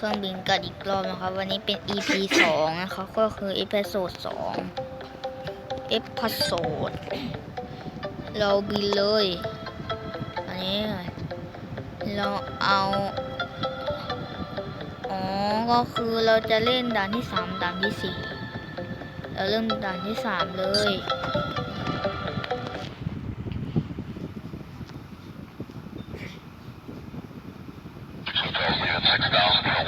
เครื่องบินกันอีกรอบนะครับ วันนี้เป็น EP สองนะครับก็คือเอพิโซดสองเอพิโซดเราบินเลยอันนี้เราเอา อ๋อ ก็คือเราจะเล่นด่านที่สามด่านที่สี่เราเริ่มด่านที่สามเลย6000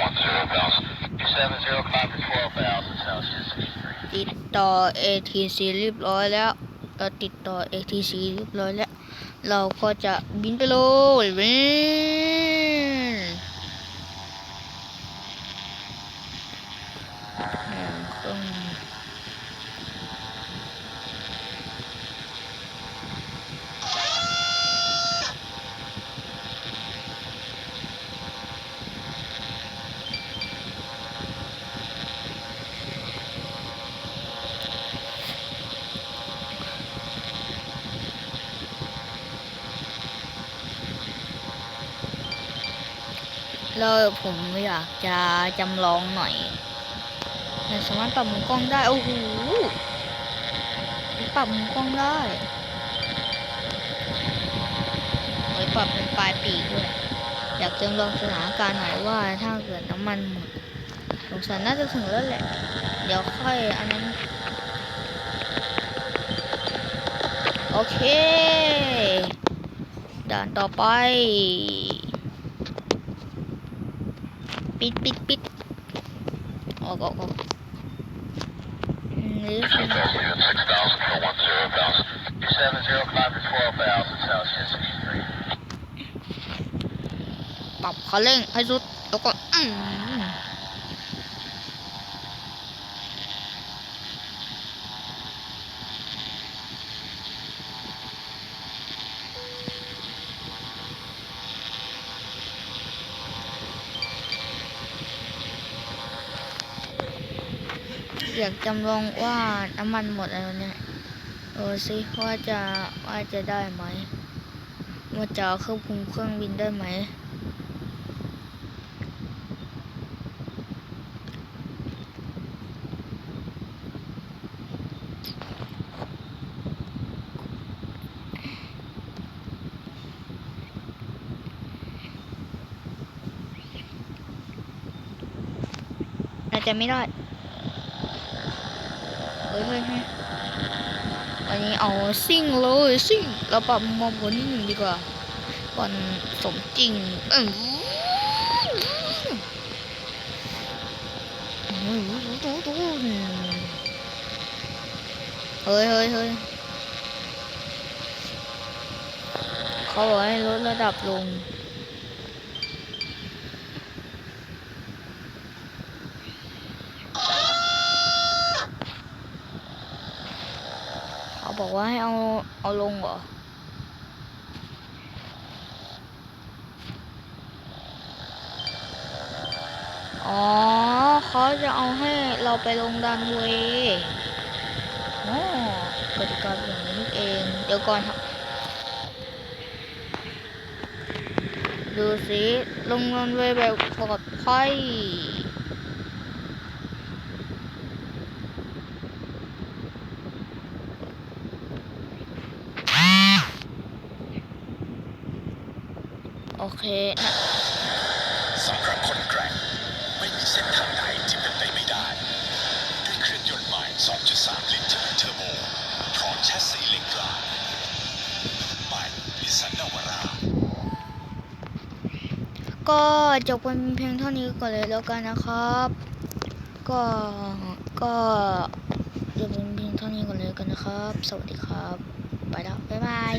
ติดต่อ ATC เรียบร้อยแล้วเราติดต่อ ATC เรียบร้อยแล้ว เราก็จะบินไปเลยวินอืมเครื่อง แล้วผมอยากจะจำลองหน่อยแต่สามารถปรับมุมกล้องได้ โอ้โห ปรับมุมกล้องได้ไว้ปรับเป็นปลายปีกด้วย อยากจำลองสถานการณ์หน่อยว่าถ้าเกิดน้ำมันหมดสงสัยน่าจะถึงแล้วแหละ เดี๋ยวค่อยอันนั้น โอเค ด่านต่อไป ปิดปิดปิดออกออกออกอืมนี่สิ Hotel Unit 6000 for 10,000. 270, climb to 12,000 Celsius, speed 3. ปรับคันเร่งให้สุดแล้วก็อืม อยากจำลองว่าน้ำมันหมดแล้วเนี่ยเออสิว่าจะว่าจะได้ไหมว่าจะควบคุมเครื่องบินได้ไหมอาจจะไม่ได้ เฮ้ยเฮ้ยเฮ้ยวันนี้เอาซิ่งเลยซิ่งเราปรับมองบนนิดหนึ่งดีกว่าก่อนสมจริงเฮ้ยเฮ้ยเฮ้ยเฮ้ยเขาบอกให้ลดระดับลง เขา บอกว่าให้เอาเอาลงเหรอ อ๋อเขาจะเอาให้เราไปลงดันเวอ๋อกติกาอย่างนี้เอง เดี๋ยวก่อนครับ ดูสิ ลงดันเวแบบปลอดภัย โอเคนะสำหรับคนแกร่งไม่มีเส้นทางไหนที่เป็นไปไม่ได้ด้วยเครื่องยนต์ใหม่ 2.3 ลิตรเทอร์โบพร้อมแชสซีเล็กกลางใหม่นิสสันนาวาร่าก็จบกันเพียงเท่านี้ก่อนเลยแล้วกันนะครับ ก็ก็จบกันเพียงเท่านี้ก่อนเลยกันนะครับ สวัสดีครับ ไปแล้วบ๊ายบาย